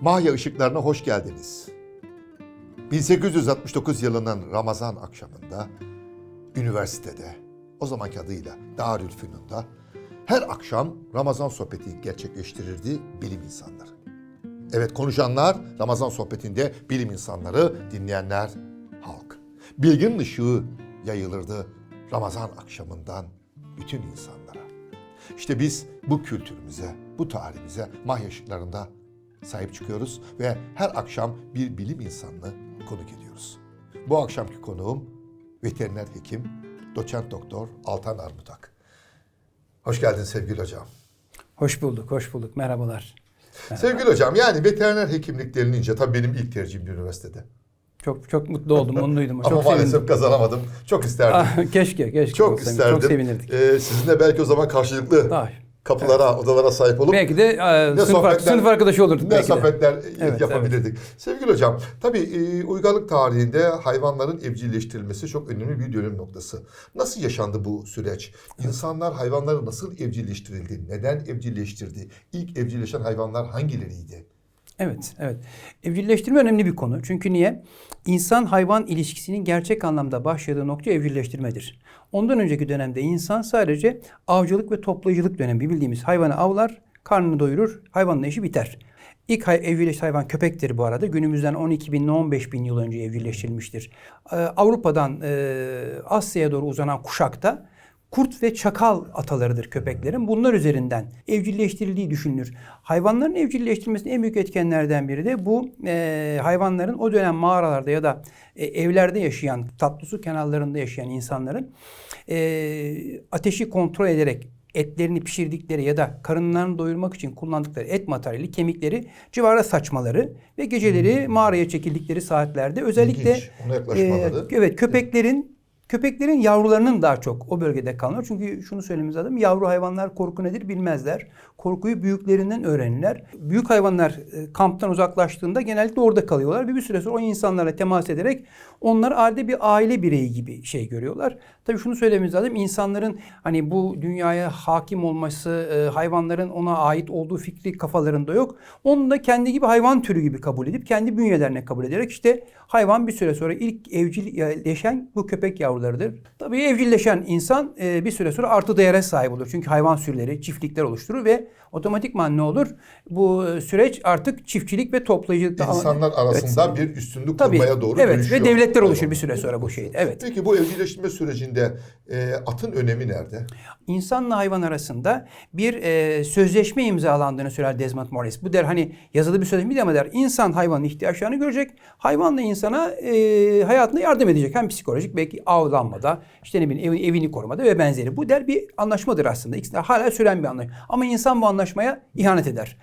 Mahya ışıklarına hoş geldiniz. 1869 yılının Ramazan akşamında üniversitede, o zamanki adıyla Darülfünun'da her akşam Ramazan sohbeti gerçekleştirirdi bilim insanları. Evet konuşanlar Ramazan sohbetinde bilim insanları, dinleyenler halk. Bilginin ışığı yayılırdı Ramazan akşamından bütün insanlara. İşte biz bu kültürümüze, bu tarihimize Mahya ışıklarında sahip çıkıyoruz ve her akşam bir bilim insanını konuk ediyoruz. Bu akşamki konuğum veteriner hekim, doçent doktor Altan Armutak. Hoş geldin sevgili hocam. Hoş bulduk, hoş bulduk. Merhabalar. Sevgili hocam yani veteriner hekimlik denilince tabii benim ilk tercihim üniversitede. Çok çok mutlu oldum, onluydum. Ama Çok maalesef sevindim. kazanamadım. Çok isterdim. Ah, keşke, keşke. çok olsaydı. isterdim. Çok sevinirdik. Ee, sizinle belki o zaman karşılıklı Ah, kapılara, odalara sahip olup belki de e, Ne sınıf, sohbetler- sınıf arkadaşı olurduk ne belki de. sohbetler Evet, yapabilirdik. Sevgili hocam, tabii e, uygarlık tarihinde hayvanların evcilleştirilmesi çok önemli bir dönüm noktası. Nasıl yaşandı bu süreç? İnsanlar hayvanları nasıl evcilleştirildi? Neden evcilleştirdi? İlk evcilleşen hayvanlar hangileriydi? Evet, evet. Evcilleştirme önemli bir konu. Çünkü niye? İnsan hayvan ilişkisinin gerçek anlamda başladığı nokta evcilleştirmedir. Ondan önceki dönemde insan sadece avcılık ve toplayıcılık dönemi bildiğimiz hayvanı avlar, karnını doyurur, hayvanla işi biter. İlk hay- evcilleştiren hayvan köpektir bu arada. Günümüzden 12 bin ile 15 bin yıl önce evcilleştirilmiştir. Ee, Avrupa'dan e, Asya'ya doğru uzanan kuşakta kurt ve çakal atalarıdır köpeklerin. Bunlar üzerinden evcilleştirildiği düşünülür. Hayvanların evcilleştirilmesinin en büyük etkenlerden biri de bu e, hayvanların o dönem mağaralarda ya da e, evlerde yaşayan, tatlı su kenarlarında yaşayan insanların e, ateşi kontrol ederek etlerini pişirdikleri ya da karınlarını doyurmak için kullandıkları et materyali, kemikleri civara saçmaları ve geceleri mağaraya çekildikleri saatlerde özellikle İlginç, e, evet köpeklerin köpeklerin yavrularının daha çok o bölgede kalıyor. Çünkü şunu söylememiz lazım. Yavru hayvanlar korku nedir bilmezler. Korkuyu büyüklerinden öğrenirler. Büyük hayvanlar e, kamptan uzaklaştığında genellikle orada kalıyorlar ve bir süre sonra o insanlarla temas ederek onlar adeta bir aile bireyi gibi şey görüyorlar. Tabii şunu söylememiz lazım. İnsanların hani bu dünyaya hakim olması, e, hayvanların ona ait olduğu fikri kafalarında yok. Onu da kendi gibi hayvan türü gibi kabul edip kendi bünyelerine kabul ederek işte hayvan bir süre sonra ilk evcilleşen bu köpek yavrularıdır. Tabii evcilleşen insan bir süre sonra artı değere sahip olur. Çünkü hayvan sürüleri çiftlikler oluşturur ve otomatikman ne olur? Bu e, süreç artık çiftçilik ve toplayıcılıkta İnsanlar arasında bir üstünlük kurmaya doğru evet dönüşüyor. ve devletler oluşur Hayvan. bir süre sonra bu şeyde. Evet. Peki bu evcilleştirme sürecinde e, atın önemi nerede? İnsanla hayvan arasında bir e, sözleşme imzalandığını söyler Desmond Morris. Bu der hani yazılı bir sözleşme değil ama der insan hayvanın ihtiyaçlarını görecek. Hayvan da insana e, hayatına yardım edecek. Hem psikolojik belki avlanmada, işte ne bileyim evi- evini korumada ve benzeri. Bu der bir anlaşmadır aslında. İkisi hala süren bir anlaşma. Ama insan bu anlaşmaya ihanet eder.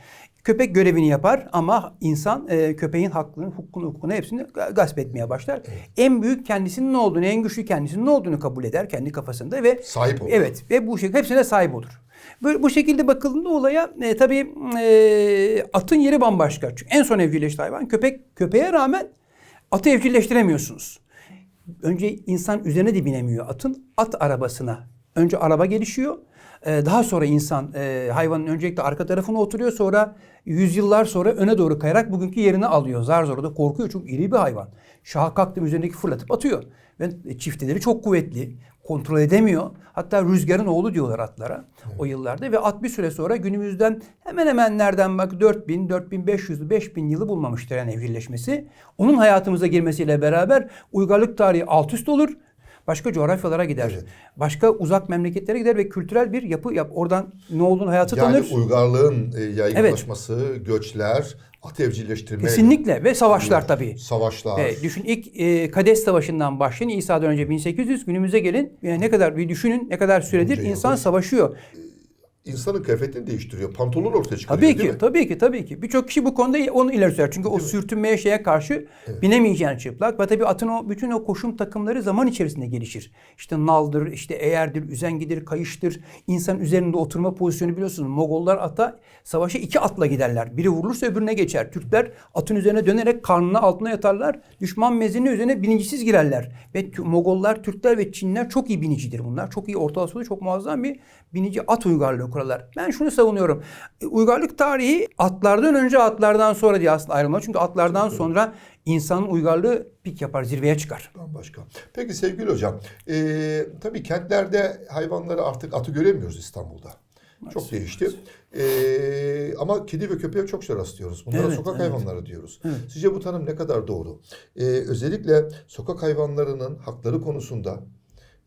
Köpek görevini yapar ama insan e, köpeğin hakkını, hukukunu, hukukunu hepsini ga- gasp etmeye başlar. En büyük kendisinin ne olduğunu, en güçlü kendisinin ne olduğunu kabul eder kendi kafasında ve Sahip olur. Evet ve bu şekilde hepsine sahip olur. Böyle bu şekilde bakıldığında olaya e, tabii e, atın yeri bambaşka. Çünkü en son evcilleşti hayvan. Köpek köpeğe rağmen atı evcilleştiremiyorsunuz. Önce insan üzerine de binemiyor atın. At arabasına. Önce araba gelişiyor. Ee, daha sonra insan e, hayvanın öncelikle arka tarafına oturuyor. Sonra yüzyıllar sonra öne doğru kayarak bugünkü yerini alıyor. Zar zor da korkuyor çünkü iri bir hayvan. Şaha kalktım üzerindeki fırlatıp atıyor. Ve çifteleri çok kuvvetli. Kontrol edemiyor. Hatta rüzgarın oğlu diyorlar atlara o yıllarda. Ve at bir süre sonra günümüzden hemen hemen nereden bak 4000, 4500, 5000 yılı bulmamıştır yani evcilleşmesi. Onun hayatımıza girmesiyle beraber uygarlık tarihi alt üst olur. Başka coğrafyalara gider. Evet. Başka uzak memleketlere gider ve kültürel bir yapı yap. Oradan ne olduğunu hayatı Yani tanır. uygarlığın e, yaygınlaşması, göçler, at evcilleştirme, Kesinlikle ve savaşlar tabii. savaşlar. E, düşün ilk e, Kades Savaşı'ndan başlayın İsa'dan önce 1800 günümüze gelin. Yani ne kadar bir düşünün ne kadar süredir Bunca insan yıldır. savaşıyor. İnsanın kıyafetini değiştiriyor. Pantolon ortaya çıkarıyor Tabii değil ki, mi? tabii ki, tabii ki. Birçok kişi bu konuda onu ileri sürer. Çünkü o sürtünmeye şeye karşı binemeyeceğin çıplak. Ve tabii atın o bütün o koşum takımları zaman içerisinde gelişir. İşte naldır, işte eğerdir, üzengidir, kayıştır. İnsan üzerinde oturma pozisyonu biliyorsunuz. Mogollar ata savaşa iki atla giderler. Biri vurulursa öbürüne geçer. Türkler atın üzerine dönerek karnına altına yatarlar. Düşman mezini üzerine binicisiz girerler. Ve Mogollar, Türkler ve Çinler çok iyi binicidir bunlar. Çok iyi Orta Asya'da çok muazzam bir binici at uygarlığı kurallar. Ben şunu savunuyorum. E, Uygarlık tarihi atlardan önce atlardan sonra diye aslında ayrılmalı. Çünkü atlardan sonra insanın uygarlığı pik yapar, zirveye çıkar. Bambaşka. Peki sevgili hocam, eee tabii kentlerde hayvanları artık atı göremiyoruz İstanbul'da. Çok değişti. Eee, ama kedi ve köpeğe çok şey rastlıyoruz. Bunlara Evet, sokak evet. hayvanları diyoruz. Sizce bu tanım ne kadar doğru? Eee, özellikle sokak hayvanlarının hakları konusunda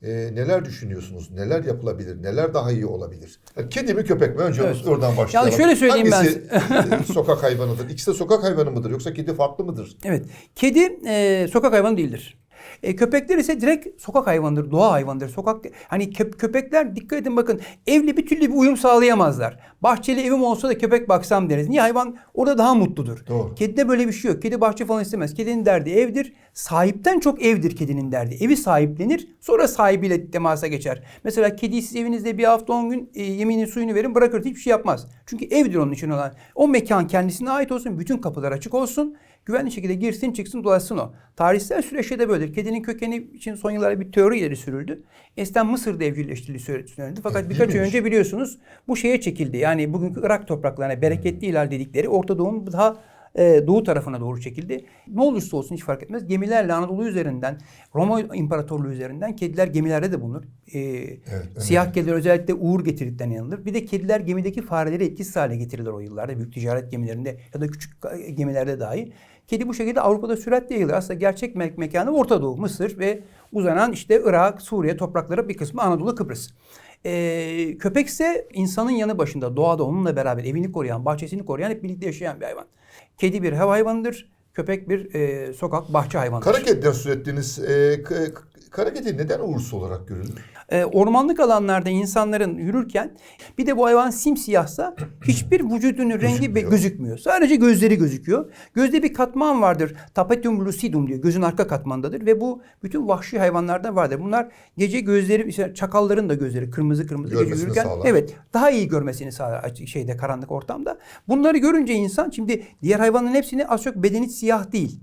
eee, neler düşünüyorsunuz? Neler yapılabilir? Neler daha iyi olabilir? Yani kedi mi köpek mi? Önce Evet. oradan başlayalım. şöyle söyleyeyim ben Hangisi eee, sokak hayvanıdır? İkisi de sokak hayvanı mıdır? Yoksa kedi farklı mıdır? Evet. Kedi e, sokak hayvanı değildir. E, köpekler ise direkt sokak hayvanıdır, doğa hayvanıdır. Sokak hani kö- köpekler dikkat edin bakın evle bir türlü bir uyum sağlayamazlar. Bahçeli evim olsa da köpek baksam deriz. Niye hayvan orada daha mutludur. Doğru. Kedide böyle bir şey yok. Kedi bahçe falan istemez. Kedinin derdi evdir. Sahipten çok evdir kedinin derdi. Evi sahiplenir sonra sahibiyle temasa geçer. Mesela kediyi siz evinizde bir hafta 10 gün e, yemini suyunu verin bırakır hiçbir şey yapmaz. Çünkü evdir onun için olan. O mekan kendisine ait olsun. Bütün kapılar açık olsun. Güvenli şekilde girsin çıksın dolaşsın o. Tarihsel süreçte de böyledir. Kedinin kökeni için son yıllarda bir teori ileri sürüldü. Eskiden Mısır'da evcilleştirildiği söylenirdi. Fakat Evet, birkaç ay önce biliyorsunuz bu şeye çekildi. Yani bugünkü Irak topraklarına bereketli ihlal dedikleri Orta Doğu'nun daha e, doğu tarafına doğru çekildi. Ne olursa olsun hiç fark etmez. Gemilerle Anadolu üzerinden, Roma İmparatorluğu üzerinden kediler gemilerde de bulunur. E, siyah kediler özellikle uğur getirdiklerine inanılır. Bir de kediler gemideki fareleri etkisiz hale getirilir o yıllarda. Büyük ticaret gemilerinde ya da küçük gemilerde dahi. Kedi bu şekilde Avrupa'da süratle yayılır. Aslında gerçek me- mekanı Orta Doğu, Mısır ve uzanan işte Irak, Suriye toprakları bir kısmı Anadolu, Kıbrıs. Ee, köpek ise insanın yanı başında doğada onunla beraber evini koruyan, bahçesini koruyan hep birlikte yaşayan bir hayvan. Kedi bir ev hayvanıdır. Köpek bir e, sokak bahçe hayvanıdır. Kara kediden söz k- k- kara kedi neden uğursuz olarak görülür? Ee, ormanlık alanlarda insanların yürürken bir de bu hayvan simsiyahsa hiçbir vücudunun rengi Gözükmüyor. gözükmüyor. Sadece gözleri gözüküyor. Gözde bir katman vardır. Tapetum lucidum diyor. Gözün arka katmandadır ve bu bütün vahşi hayvanlarda vardır. Bunlar gece gözleri işte çakalların da gözleri kırmızı kırmızı gece Görmesini yürürken sağlar. evet daha iyi görmesini sağlar şeyde karanlık ortamda. Bunları görünce insan şimdi diğer hayvanların hepsini az çok bedeni siyah değil.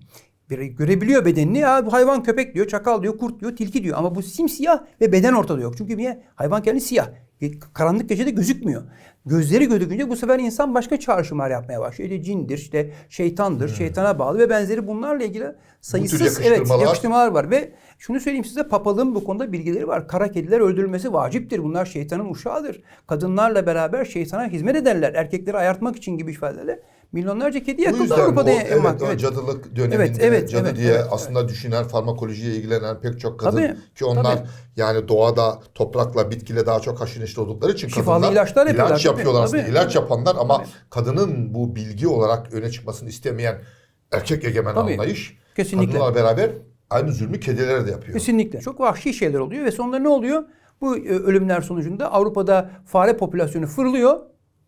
Bir görebiliyor bedenini. Ya bu hayvan köpek diyor, çakal diyor, kurt diyor, tilki diyor. Ama bu simsiyah ve beden ortada yok. Çünkü niye? Hayvan kendisi siyah. E, Karanlık gecede gözükmüyor. Gözleri gözükünce bu sefer insan başka çağrışımlar yapmaya başlıyor. İşte cindir, işte şeytandır, şeytana bağlı ve benzeri bunlarla ilgili sayısız evet, yakıştırmalar- yakıştırmalar var. Ve şunu söyleyeyim size papalığın bu konuda bilgileri var. Kara kediler öldürülmesi vaciptir. Bunlar şeytanın uşağıdır. Kadınlarla beraber şeytana hizmet ederler. Erkekleri ayartmak için gibi ifadelerle. Milyonlarca kedi yakıldı yüzden bu Avrupa'da. evet, emak- o evet. cadılık döneminde Evet, evet, cadı evet, diye evet, aslında düşünen, farmakolojiye ilgilenen pek çok kadın Tabii, ki onlar tabii. yani doğada toprakla, bitkiyle daha çok haşır neşir oldukları için Şifalı kadınlar ilaçlar yapıyorlar, ilaç tabii, yapıyorlar aslında. tabii. ilaç yapanlar ama Tabii. kadının bu bilgi olarak öne çıkmasını istemeyen erkek egemen Tabii, anlayış kesinlikle. kadınlarla beraber aynı zulmü kedilere de yapıyor. Kesinlikle. Çok vahşi şeyler oluyor ve sonunda ne oluyor? Bu e, ölümler sonucunda Avrupa'da fare popülasyonu fırlıyor.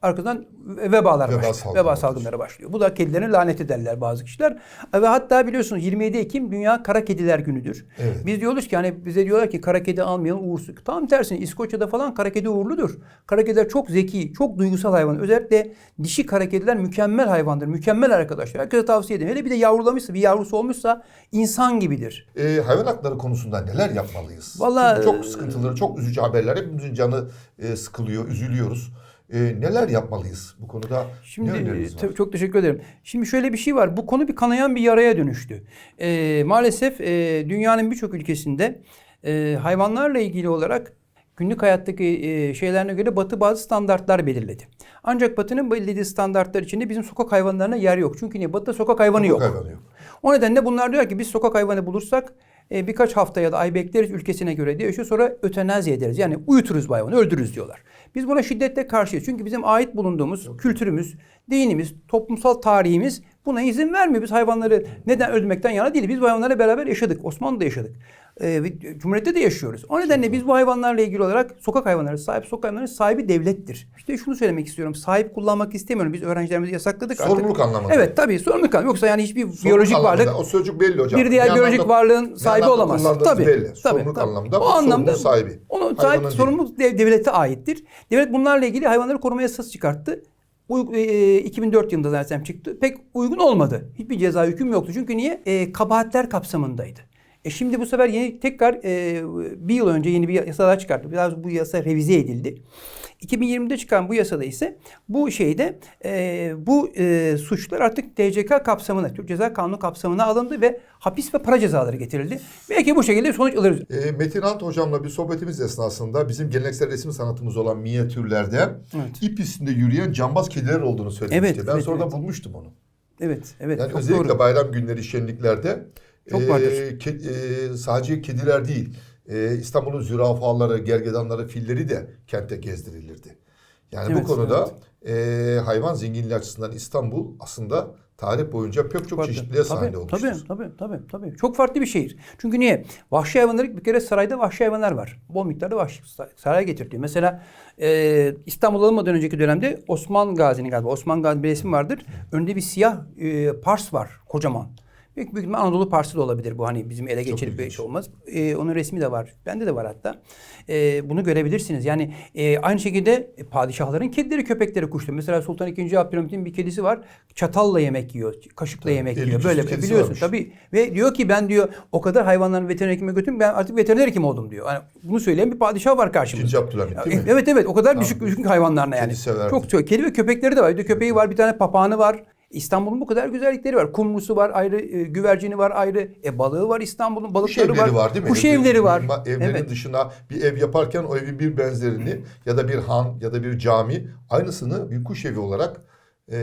Arkadan vebalar Veba başlıyor. salgınları Veba salgınları başlıyor. Bu da kedilerin lanet ederler bazı kişiler. Ve hatta biliyorsunuz 27 Ekim Dünya Kara Kediler Günü'dür. Evet. Biz diyoruz ki hani bize diyorlar ki kara kedi almayalım uğursuz. Tam tersine İskoçya'da falan kara kedi uğurludur. Kara kediler çok zeki, çok duygusal hayvan. Özellikle dişi kara kediler mükemmel hayvandır. Mükemmel arkadaşlar. Herkese tavsiye ederim. Hele bir de yavrulamışsa, bir yavrusu olmuşsa insan gibidir. Ee, hayvan hakları konusunda neler yapmalıyız? Vallahi, Çünkü çok sıkıntılı, çok üzücü haberler. Hepimizin canı e, sıkılıyor, üzülüyoruz. E, neler yapmalıyız bu konuda? Şimdi ne tabii çok teşekkür ederim. Şimdi şöyle bir şey var. Bu konu bir kanayan bir yaraya dönüştü. Ee, maalesef e, dünyanın birçok ülkesinde e, hayvanlarla ilgili olarak günlük hayattaki e, şeylerine göre Batı bazı standartlar belirledi. Ancak Batı'nın belirlediği standartlar içinde bizim sokak hayvanlarına yer yok. Çünkü niye? Batı'da sokak hayvanı yok. Sokak hayvanı yok. O nedenle bunlar diyor ki biz sokak hayvanı bulursak e, birkaç hafta ya da ay bekleriz ülkesine göre diye yaşıyor. Sonra ötenazi ederiz. Yani uyuturuz bu hayvanı, öldürürüz diyorlar. Biz buna şiddetle karşıyız. Çünkü bizim ait bulunduğumuz kültürümüz, dinimiz, toplumsal tarihimiz buna izin vermiyor. Biz hayvanları neden öldürmekten yana değil. Biz bu hayvanlarla beraber yaşadık. Osmanlı'da yaşadık. Ve Cumhuriyet'te de yaşıyoruz. O nedenle biz bu hayvanlarla ilgili olarak sokak hayvanları sahip, sokak hayvanları sahibi devlettir. İşte şunu söylemek istiyorum. Sahip kullanmak istemiyorum. Biz öğrencilerimizi yasakladık artık. Sorumluluk anlamında. Evet tabii sorumluluk anlamında. Yoksa yani hiçbir Sorumluluk biyolojik anlamında. varlık O sözcük belli hocam. bir diğer Ne biyolojik anlamda- varlığın sahibi olamaz. Tabii. belli. tabii, Sorumluluk tabii. anlamında O anlamda sahibi. Onun değil. sorumluluk dev- devlete aittir. Devlet bunlarla ilgili hayvanları koruma yasası çıkarttı. Uy- e, 2004 yılında zaten çıktı. Pek uygun olmadı. Hiçbir ceza hüküm yoktu. Çünkü niye? E, kabahatler kapsamındaydı. E şimdi bu sefer yeni tekrar e, bir yıl önce yeni bir yasa daha çıkarttı. Biraz bu yasa revize edildi. 2020'de çıkan bu yasada ise bu şeyde e, bu e, suçlar artık TCK kapsamına, Türk Ceza Kanunu kapsamına alındı ve hapis ve para cezaları getirildi. Belki bu şekilde sonuç alırız. E, Metin Ant hocamla bir sohbetimiz esnasında bizim geleneksel resim sanatımız olan minyatürlerde Evet. ip üstünde yürüyen cambaz kediler olduğunu söylemişti. Evet, ben evet, sonradan evet. bulmuştum onu. Evet, evet. Yani özellikle doğru. bayram günleri şenliklerde Çok e, vardır. ke- e, sadece kediler değil e, İstanbul'un zürafaları, gergedanları, filleri de kente gezdirilirdi. Yani Evet, bu konuda e, hayvan zenginliği açısından İstanbul aslında tarih boyunca pek çok Farklı. çeşitliğe sahne olmuştur. tabii, tabii, tabii, tabii. Çok farklı bir şehir. Çünkü niye? Vahşi hayvanları bir kere sarayda vahşi hayvanlar var. Bol miktarda vahşi saraya getiriliyor. Mesela e, İstanbul alınmadan önceki dönemde Osman Gazi'nin galiba Osman Gazi bir resim vardır. Önünde bir siyah e, pars var kocaman. Büyük büyük Anadolu Parsı da olabilir bu hani bizim ele geçirip bir şey olmaz. E, onun resmi de var. Bende de var hatta. E, bunu görebilirsiniz. Yani e, aynı şekilde e, padişahların kedileri, köpekleri, kuşları. Mesela Sultan II. Abdülhamit'in bir kedisi var. Çatalla yemek yiyor, kaşıkla yemek elli yiyor. Böyle biliyorsun varmış. tabii. Ve diyor ki ben diyor o kadar hayvanların veteriner hekime götürdüm ben artık veteriner hekim oldum diyor. Yani bunu söyleyen bir padişah var karşımızda. İkinci Abdülhamit değil mi? E, Evet evet o kadar düşük düşük hayvanlarına yani. Kedi severdi. Çok çok kedi ve köpekleri de var. Bir de köpeği var, bir tane papağanı var. İstanbul'un bu kadar güzellikleri var. Kumrusu var ayrı, e, güvercini var ayrı. E balığı var İstanbul'un, Kuş balıkları evleri var, değil mi? Kuş Ev- evleri var. Evlerin Evet. dışına bir ev yaparken o evin bir benzerini ya da bir han ya da bir cami aynısını bir kuş evi olarak e,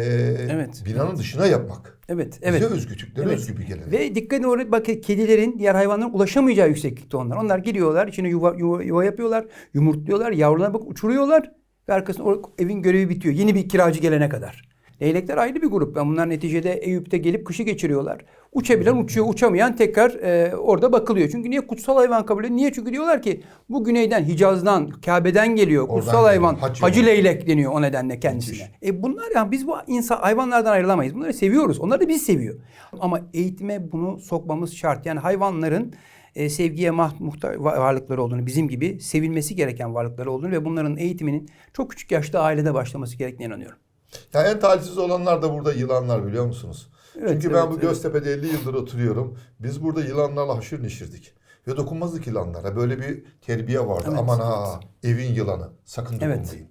Evet. binanın dışına yapmak. Evet, evet. Bize özgü Türklere Evet. özgü bir gelenek. Ve dikkat edin bak kedilerin diğer hayvanların ulaşamayacağı yükseklikte onlar. Onlar giriyorlar, içine yuva, yuva, yuva yapıyorlar, yumurtluyorlar, yavrularına bak uçuruyorlar ve arkasında o evin görevi bitiyor. Yeni bir kiracı gelene kadar. Leylekler ayrı bir grup. Yani bunlar neticede Eyüp'te gelip kışı geçiriyorlar. Uçabilen uçuyor, uçamayan tekrar e, orada bakılıyor. Çünkü niye kutsal hayvan kabul ediyor? Niye? Çünkü diyorlar ki bu güneyden, Hicaz'dan, Kabe'den geliyor. Oradan Kutsal geliyor, hayvan, hac hacı yolu. leylek deniyor o nedenle kendisine. E bunlar yani biz bu insan hayvanlardan ayrılamayız. Bunları seviyoruz. Onlar da bizi seviyor. Ama eğitime bunu sokmamız şart. Yani hayvanların e, sevgiye muhtaç va- varlıkları olduğunu, bizim gibi sevilmesi gereken varlıkları olduğunu ve bunların eğitiminin çok küçük yaşta ailede başlaması gerektiğine inanıyorum. Ya en talihsiz olanlar da burada yılanlar biliyor musunuz? Evet, Çünkü evet, ben bu evet. Göztepe'de 50 yıldır oturuyorum. Biz burada yılanlarla haşır neşirdik. Ve dokunmazdık yılanlara. Böyle bir terbiye vardı. Evet, Aman ha evin yılanı sakın Evet. dokunmayın.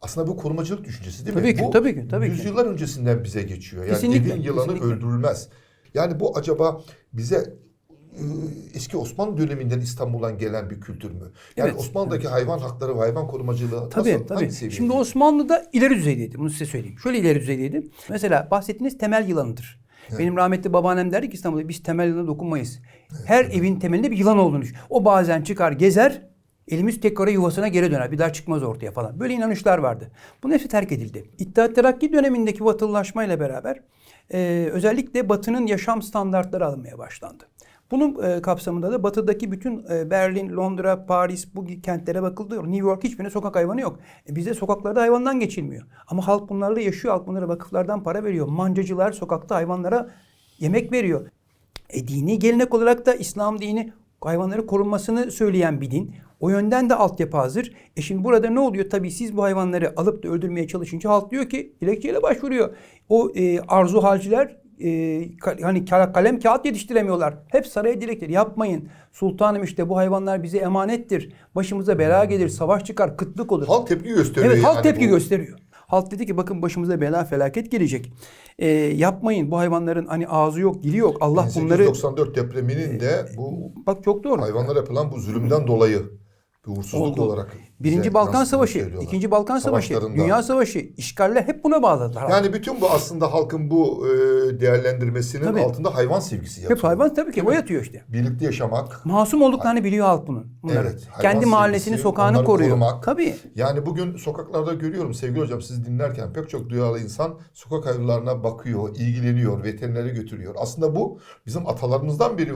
Aslında bu korumacılık düşüncesi değil Tabii mi? ki, bu tabii ki, tabii ki. yüzyıllar öncesinden bize geçiyor. Yani Kesinlikle, evin yılanı kesinlikle. öldürülmez. Yani bu acaba bize eski Osmanlı döneminden İstanbul'dan gelen bir kültür mü? Yani Evet, Osmanlı'daki hayvan hakları ve hayvan korumacılığı Tabii nasıl? tabii. Hangi? Şimdi Osmanlı'da ileri düzeydeydi. Bunu size söyleyeyim. Şöyle ileri düzeydeydi. Mesela bahsettiğiniz temel yılanıdır. Benim rahmetli babaannem derdi ki İstanbul'da biz temel yılana dokunmayız. Her evin temelinde bir yılan olduğunu düşün. O bazen çıkar gezer, elimiz tekrar yuvasına geri döner. Bir daha çıkmaz ortaya falan. Böyle inanışlar vardı. Bunun hepsi terk edildi. İttihat Terakki dönemindeki batılılaşmayla beraber e, özellikle Batı'nın yaşam standartları alınmaya başlandı. Bunun e, kapsamında da batıdaki bütün e, Berlin, Londra, Paris bu kentlere bakıldı. New York hiçbirine sokak hayvanı yok. E, bizde sokaklarda hayvandan geçilmiyor. Ama halk bunlarla yaşıyor. Halk bunlara vakıflardan para veriyor. Mancacılar sokakta hayvanlara yemek veriyor. E, dini gelenek olarak da İslam dini hayvanları korunmasını söyleyen bir din. O yönden de altyapı hazır. E şimdi burada ne oluyor? Tabii siz bu hayvanları alıp da öldürmeye çalışınca halk diyor ki dilekçeyle başvuruyor. O e, arzu halciler e, hani ka- kalem kağıt yetiştiremiyorlar. Hep saraya dilekleri yapmayın. Sultanım işte bu hayvanlar bize emanettir. Başımıza bela gelir, savaş çıkar, kıtlık olur. Halk tepki gösteriyor. Evet halk yani tepki bu. gösteriyor. Halk dedi ki bakın başımıza bela felaket gelecek. E, yapmayın bu hayvanların hani ağzı yok, dili yok. Allah bunları 1894 depreminin de bu bak çok doğru. hayvanlara yapılan bu zulümden dolayı bir uğursuzluk Oldu. olarak Birinci Balkan Savaşı, ikinci Balkan Savaşı. Dünya Savaşı, işgaller hep buna bağladılar. Yani bütün bu aslında halkın bu e, değerlendirmesinin Tabii. altında hayvan sevgisi yatıyor. hep hayvan tabii ki o yatıyor işte. Birlikte yaşamak. Masum olduklarını biliyor halk bunun. bunların. Evet, Kendi mahallesini, sokağını koruyor. korumak. Tabii. Yani bugün sokaklarda görüyorum sevgili hocam siz dinlerken pek çok duyarlı insan sokak hayvanlarına bakıyor, ilgileniyor, veterinere götürüyor. Aslında bu bizim atalarımızdan biri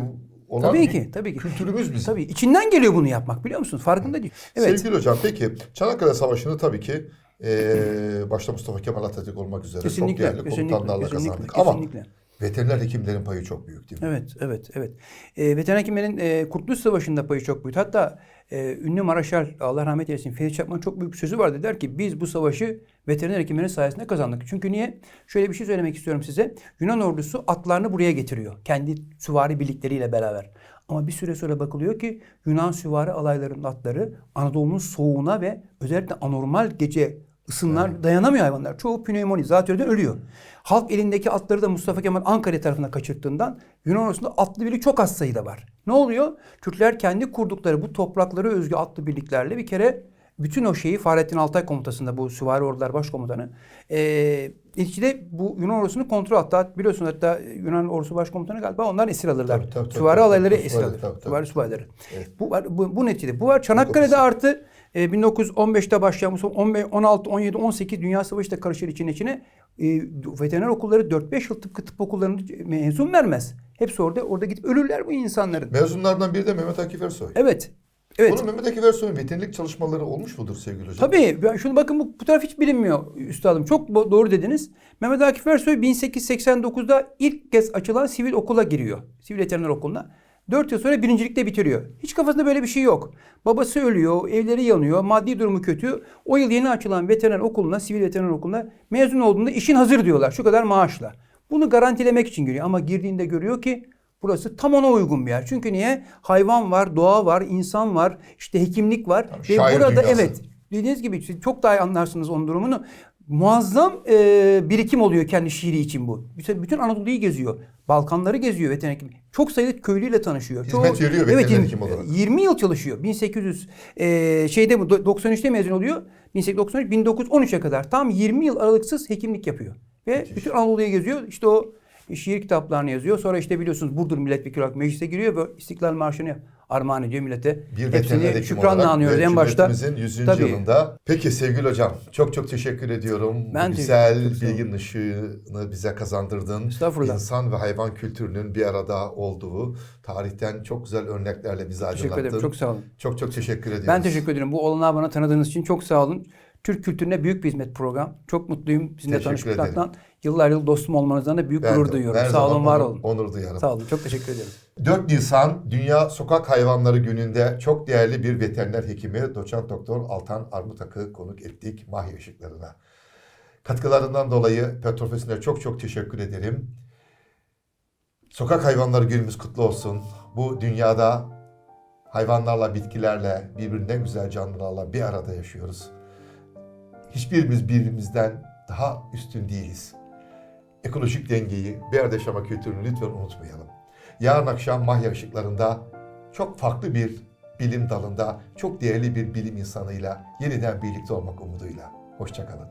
olan Tabii ki, tabii ki. kültürümüz bizim. Tabii içinden geliyor bunu yapmak biliyor musunuz? Farkında değil. Evet. Sevgili hocam peki Çanakkale Savaşı'nı tabii ki eee başta Mustafa Kemal Atatürk olmak üzere çok Kesinlikle, değerli kesinlikle, komutanlarla kesinlikle, kazandık. Ama kesinlikle. Veteriner hekimlerin payı çok büyük değil mi? Evet, evet, evet. E, veteriner hekimlerin e, Kurtuluş Savaşı'nda payı çok büyük. Hatta e, ünlü Maraşal, Allah rahmet eylesin, Ferit Çakmak'ın çok büyük bir sözü vardı. Der ki biz bu savaşı veteriner hekimlerin sayesinde kazandık. Çünkü niye? Şöyle bir şey söylemek istiyorum size. Yunan ordusu atlarını buraya getiriyor. Kendi süvari birlikleriyle beraber. Ama bir süre sonra bakılıyor ki Yunan süvari alaylarının atları Anadolu'nun soğuğuna ve özellikle anormal gece ısınlar dayanamıyor hayvanlar. Çoğu pnömoni, zatürreden ölüyor. Halk elindeki atları da Mustafa Kemal Ankara tarafına kaçırttığından Yunan ordusunda atlı birlik çok az sayıda var. Ne oluyor? Türkler kendi kurdukları bu topraklara özgü atlı birliklerle bir kere bütün o şeyi Fahrettin Altay komutasında bu süvari ordular başkomutanı ilçede bu Yunan ordusunu kontrol hatta biliyorsunuz hatta Yunan ordusu başkomutanı galiba onlar esir alırlar. Tabii, tabii, tabii, süvari tabii. alayları Tabii, esir tabii, alır. tabii, tabii. Süvari subayları. Evet. Bu, var, bu, bu neticede. Bu var Çanakkale'de artı e, 1915'te başlayan bu son 15, 16, 17, 18 Dünya Savaşı da karışır için içine. E, veteriner okulları 4-5 yıl tıpkı tıp okullarını mezun vermez. Hepsi orada orada gidip ölürler bu insanların. Mezunlardan biri de Mehmet Akif Ersoy. Evet. Evet. Bunun Mehmet Akif Ersoy'un veterinerlik çalışmaları olmuş mudur sevgili hocam? Tabii. Ben şunu bakın bu, bu taraf hiç bilinmiyor üstadım. Çok doğru dediniz. Mehmet Akif Ersoy 1889'da ilk kez açılan sivil okula giriyor. Sivil veteriner okuluna. 4 yıl sonra birincilikte bitiriyor. Hiç kafasında böyle bir şey yok. Babası ölüyor, evleri yanıyor, maddi durumu kötü. O yıl yeni açılan veteriner okuluna, sivil veteriner okuluna mezun olduğunda işin hazır diyorlar. Şu kadar maaşla. Bunu garantilemek için giriyor. Ama girdiğinde görüyor ki burası tam ona uygun bir yer. Çünkü niye? Hayvan var, doğa var, insan var, işte hekimlik var. Tabii, Ve burada dünyası. evet dediğiniz gibi çok daha iyi anlarsınız onun durumunu. Muazzam e, birikim oluyor kendi şiiri için bu. Bütün, bütün Anadolu'yu geziyor. Balkanları geziyor veteriner hekim. Çok sayıda köylüyle tanışıyor. Hizmet veriyor veteriner evet, hekim olarak. 20 yıl çalışıyor. 1800 e, şeyde bu do- 93'te mezun oluyor. 1893 1913'e kadar tam 20 yıl aralıksız hekimlik yapıyor. Ve bütün Anadolu'yu geziyor. İşte o şiir kitaplarını yazıyor. Sonra işte biliyorsunuz Burdur milletvekili olarak meclise giriyor ve İstiklal Marşı'nı armağan ediyor millete. Bir Hepsini şükranla anıyoruz en başta. Cumhuriyetimizin 100. Tabii. yılında. Peki sevgili hocam çok çok teşekkür ediyorum. Ben teşekkür güzel olun. bilginin ışığını bize kazandırdın. Estağfurullah. İnsan ve hayvan kültürünün bir arada olduğu tarihten çok güzel örneklerle bizi Teşekkür aydınlattın. ederim. Çok sağ olun. Çok çok teşekkür ediyoruz. Ben teşekkür ederim. Bu olanağı bana tanıdığınız için çok sağ olun. Türk kültürüne büyük bir hizmet program. Çok mutluyum sizinle tanışmaktan. Yıllar yıl dostum olmanızdan da büyük Ben gurur de duyuyorum. Sağ olun, var olun. Onur duyarım. Sağ olun. Çok teşekkür ederim. 4 Nisan Dünya Sokak Hayvanları Günü'nde çok değerli bir veteriner hekimi doçent doktor Altan Armutak'ı konuk ettik Mahya Işıkları'na. Katkılarından dolayı Petrofesine çok çok teşekkür ederim. Sokak Hayvanları Günümüz kutlu olsun. Bu dünyada hayvanlarla, bitkilerle, birbirinden güzel canlılarla bir arada yaşıyoruz. Hiçbirimiz birbirimizden daha üstün değiliz. Ekolojik dengeyi, arada yaşama kültürünü lütfen unutmayalım. Yarın akşam Mahya Işıkları'nda çok farklı bir bilim dalında, çok değerli bir bilim insanıyla yeniden birlikte olmak umuduyla. Hoşçakalın.